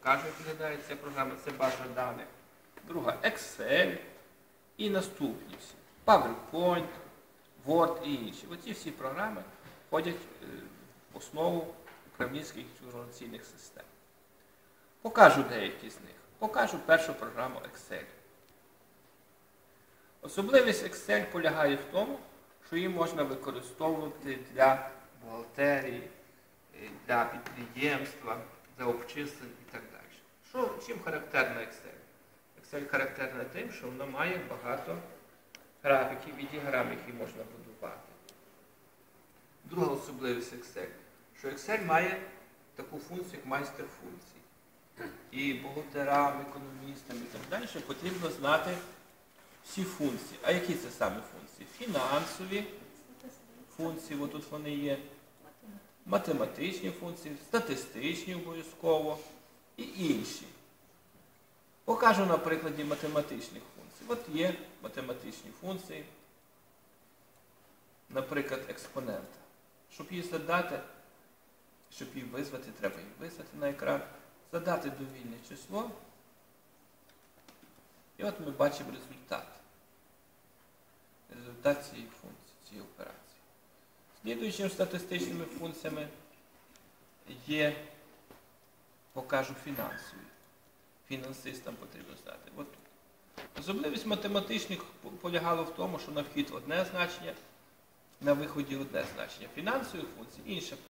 покажу, як виглядає ця програма, це база даних. Друга Excel і наступні всі. PowerPoint, Word і інші. Оці всі програми входять е, в основу управлінських інформаційних систем. Покажу деякі з них. Покажу першу програму Excel. Особливість Excel полягає в тому, що її можна використовувати для бухгалтерії, е, для підприємства, для обчислень і так далі. Що, чим характерна Excel? Excel характерна тим, що вона має багато графіків і діаграм, які можна будувати. Друга особливість Excel, що Excel має таку функцію, як майстер функцій. І бухгалтерам, економістам і так далі потрібно знати всі функції. А які це саме функції? Фінансові функції, отут вони є, математичні функції, статистичні обов'язково і інші. Покажу на прикладі математичних функцій. От є математичні функції, наприклад, експонента. Щоб її задати, щоб її визвати, треба її визвати на екран, задати довільне число. І от ми бачимо результат. Результат цієї функції. Слідуючими статистичними функціями є, покажу фінансові. Фінансистам потрібно знати. От. Особливість математичних полягала в тому, що на вхід одне значення, на виході одне значення. Фінансові функції інше.